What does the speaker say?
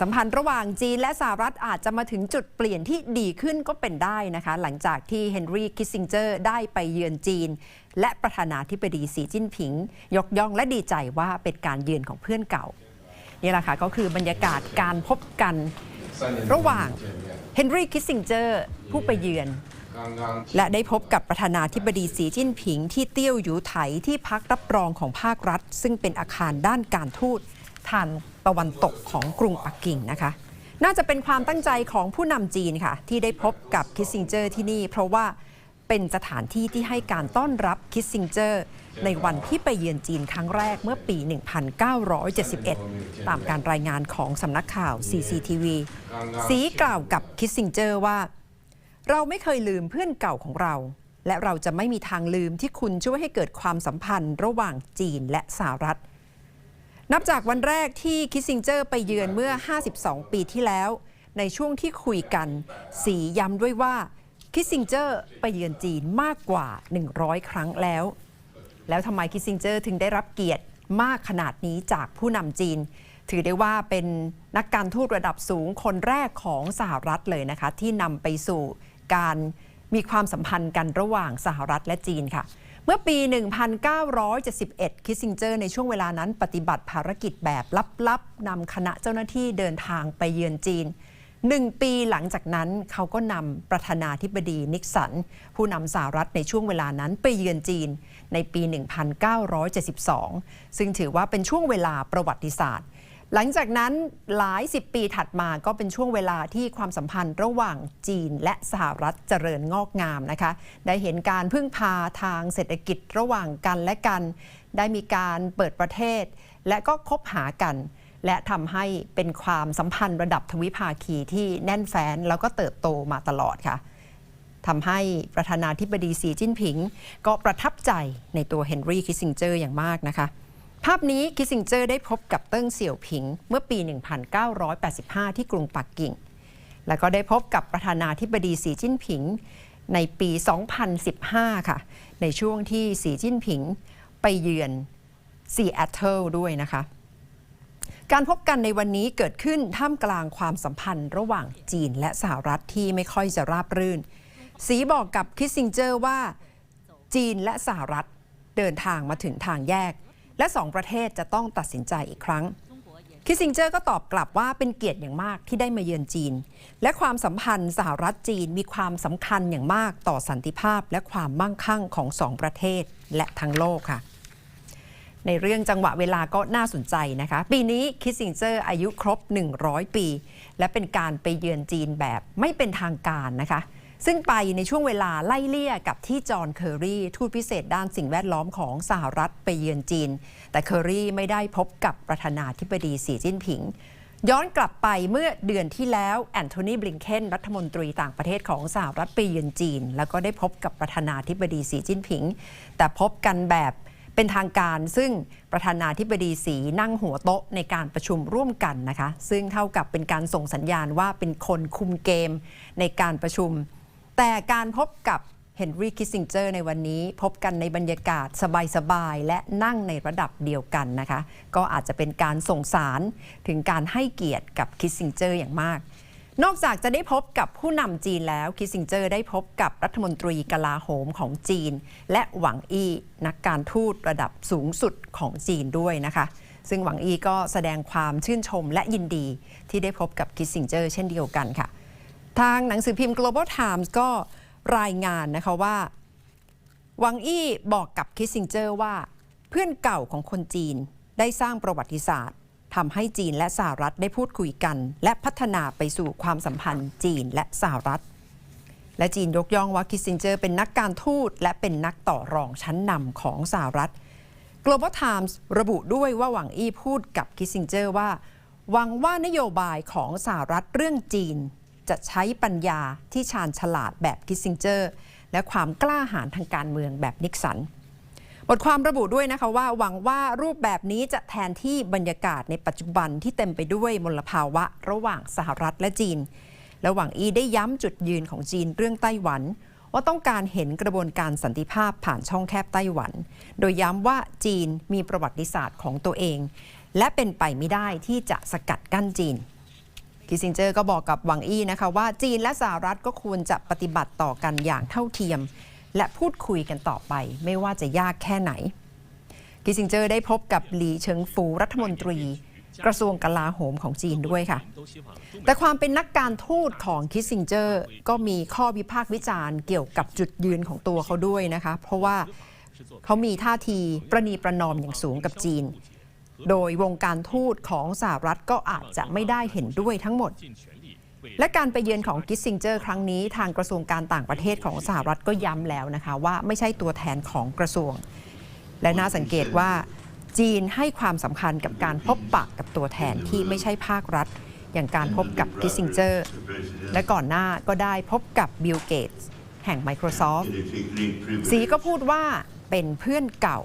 สัมพันธ์ระหว่างจีนและสหรัฐอาจจะมาถึงจุดเปลี่ยนที่ดีขึ้นก็เป็นได้นะคะ หลังจากที่เฮนรี่คิสซิงเจอร์ได้ไปเยือนจีน และประธานาธิบดีสีจิ้นผิง ยกย่องและดีใจว่าเป็นการเยือนของเพื่อนเก่า นี่แหละค่ะก็คือบรรยากาศการพบกัน ระหว่างเฮนรี่คิสซิงเจอร์ผู้ไปเยือน และได้พบกับประธานาธิบดีสีจิ้นผิง ที่เตี้ยวหยูไถที่พักรับรองของภาครัฐ ซึ่งเป็นอาคารด้านการทูต ทางตะวันตกของกรุงปักกิ่งนะคะ น่าจะเป็นความตั้งใจของผู้นำจีนค่ะ ที่ได้พบกับคิสซิงเจอร์ที่นี่ เพราะว่าเป็นสถานที่ที่ให้การต้อนรับคิสซิงเจอร์ ในวันที่ไปเยือนจีนครั้งแรกเมื่อปี 1971 ตามการรายงานของสำนักข่าว CCTV สีกล่าวกับคิสซิงเจอร์ว่า เราไม่เคยลืมเพื่อนเก่าของเรา และเราจะไม่มีทางลืมที่คุณช่วยให้เกิดความสัมพันธ์ระหว่างจีนและสหรัฐ นับจากวันแรกที่คิสซิงเจอร์ไปเยือนเมื่อ 52 ปีที่แล้ว ในช่วงที่คุยกัน สีย้ำด้วยว่าคิสซิงเจอร์ไปเยือนจีนมากกว่า 100 ครั้งแล้ว แล้วทำไมคิสซิงเจอร์ถึงได้รับเกียรติมากขนาดนี้จากผู้นำจีน ถือได้ว่าเป็นนักการทูตระดับสูงคนแรกของสหรัฐเลยนะคะ ที่นำไปสู่การมีความสัมพันธ์กันระหว่างสหรัฐและจีนค่ะ เมื่อปี 1971 คิสซิงเจอร์ในช่วงเวลานั้นปฏิบัติภารกิจแบบลับๆนำคณะเจ้าหน้าที่เดินทางไปเยือนจีนหนึ่งปีหลังจากนั้นเขาก็นำประธานาธิบดีนิกสัน ผู้นำสหรัฐในช่วงเวลานั้นไปเยือนจีนในปี 1972 ซึ่งถือว่าเป็นช่วงเวลาประวัติศาสตร์ หลังจากนั้นหลายสิบปีถัดมาก็เป็นช่วงเวลาที่ความสัมพันธ์ระหว่างจีนและสหรัฐเจริญงอกงามนะคะ ได้เห็นการพึ่งพาทางเศรษฐกิจระหว่างกันและกัน ได้มีการเปิดประเทศ และก็คบหากัน และทำให้เป็นความสัมพันธ์ระดับทวิภาคีที่แน่นแฟ้นแล้วก็เติบโตมาตลอดค่ะทำให้ประธานาธิบดีสีจิ้นผิง ก็ประทับใจในตัวเฮนรี่คิสซิงเจอร์อย่างมากนะคะ ภาพนี้คิสซิงเจอร์ได้พบกับเติ้งเสี่ยวผิง เมื่อปี 1985 ที่กรุงปักกิ่ง แล้วก็ได้พบกับประธานาธิบดีสีจิ้นผิงในปี 2015 ค่ะ ในช่วงที่สีจิ้นผิงไปเยือนซีแอตเทิลด้วยนะคะ การพบกันในวันนี้เกิดขึ้นท่ามกลางความสัมพันธ์ระหว่างจีนและสหรัฐที่ไม่ค่อยจะราบรื่น สีบอกกับคิสซิงเจอร์ว่า จีนและสหรัฐเดินทางมาถึงทางแยก และสองประเทศจะต้องตัดสินใจอีกครั้ง คิสซิงเจอร์ก็ตอบกลับว่าเป็นเกียรติอย่างมากที่ได้มาเยือนจีน และความสัมพันธ์สหรัฐจีนมีความสำคัญอย่างมากต่อสันติภาพและความมั่งคั่งของสองประเทศและทั้งโลกค่ะในเรื่องจังหวะเวลาก็น่าสนใจนะคะ ปีนี้คิสซิงเจอร์อายุครบ 100 ปี และเป็นการไปเยือนจีนแบบไม่เป็นทางการนะคะ ซึ่งไปในช่วงเวลาไล่เลี่ยกับที่จอห์นเคอรีทูตพิเศษด้านสิ่งแวดล้อมของสหรัฐไปเยือนจีน แต่เคอรีไม่ได้พบกับประธานาธิบดีสีจิ้นผิง ย้อนกลับไปเมื่อเดือนที่แล้วแอนโทนีบลิงเคนรัฐมนตรีต่างประเทศของสหรัฐไปเยือนจีน แล้วก็ได้พบกับประธานาธิบดีสีจิ้นผิง แต่พบกันแบบเป็นทางการซึ่งประธานาธิบดีสีนั่งหัวโต๊ะในการประชุมร่วมกันนะคะ ซึ่งเท่ากับเป็นการส่งสัญญาณว่าเป็นคนคุมเกมในการประชุม แต่การพบกับเฮนรี่คิสซิงเจอร์ในวันนี้พบกันในบรรยากาศสบายๆ และนั่งในระดับเดียวกันนะคะ ก็อาจจะเป็นการส่งสารถึงการให้เกียรติกับคิสซิงเจอร์อย่างมาก นอกจากจะได้พบกับผู้นำจีนแล้วคิสซิงเจอร์ได้พบกับรัฐมนตรีกลาโหมของจีน และหวังอี้นักการทูตระดับสูงสุดของจีนด้วยนะคะ ซึ่งหวังอี้ก็แสดงความชื่นชมและยินดีที่ได้พบกับคิสซิงเจอร์เช่นเดียวกันค่ะ ทางหนังสือพิมพ์ Global Times ก็รายงานนะคะว่า วังอี้บอกกับคิสซิงเจอร์ว่า เพื่อนเก่าของคนจีนได้สร้างประวัติศาสตร์ทำให้จีนและสหรัฐได้พูดคุยกัน และพัฒนาไปสู่ความสัมพันธ์จีนและสหรัฐ และจีนยกย่องว่าคิสซิงเจอร์เป็นนักการทูตและเป็นนักต่อรองชั้นนำของสหรัฐ Global Times ระบุด้วยว่าหวังอี้พูดกับคิสซิงเจอร์ว่า หวังว่านโยบายของสหรัฐเรื่องจีน จะใช้ปัญญาที่ชาญฉลาดแบบคิสซิงเจอร์ และความกล้าหาญทางการเมืองแบบนิกสัน บทความระบุด้วยนะคะว่าหวังว่ารูปแบบนี้จะแทนที่บรรยากาศในปัจจุบันที่เต็มไปด้วยมลภาวะระหว่างสหรัฐและจีน และหวังอีได้ย้ำจุดยืนของจีนเรื่องไต้หวันว่าต้องการเห็นกระบวนการสันติภาพผ่านช่องแคบไต้หวัน โดยย้ำว่าจีนมีประวัติศาสตร์ของตัวเอง และเป็นไปไม่ได้ที่จะสกัดกั้นจีน กิสซิงเจอร์ก็บอกกับหวังอี้นะคะว่าจีนและสหรัฐก็ควรจะปฏิบัติต่อกันอย่างเท่าเทียม และพูดคุยกันต่อไป ไม่ว่าจะยากแค่ไหน กิสซิงเจอร์ได้พบกับหลีเฉิงฟูรัฐมนตรีกระทรวงกลาโหมของจีนด้วยค่ะ แต่ความเป็นนักการทูตของคิสซิงเจอร์ ก็มีข้อวิพากษ์วิจารณ์เกี่ยวกับจุดยืนของตัวเขาด้วยนะคะ เพราะว่าเขามีท่าทีประนีประนอมอย่างสูงกับจีน โดยวงการทูตของสหรัฐก็อาจจะไม่ได้เห็นด้วยทั้งหมด และการไปเยือนของกิสซิงเจอร์ครั้งนี้ ทางกระทรวงการต่างประเทศของสหรัฐก็ย้ำแล้วนะคะ ว่าไม่ใช่ตัวแทนของกระทรวง และน่าสังเกตว่าจีนให้ความสำคัญกับการพบปะกับตัวแทนที่ไม่ใช่ภาครัฐ อย่างการพบกับกิสซิงเจอร์ และก่อนหน้าก็ได้พบกับบิลเกตส์แห่ง Microsoft สีก็พูดว่าเป็นเพื่อนเก่า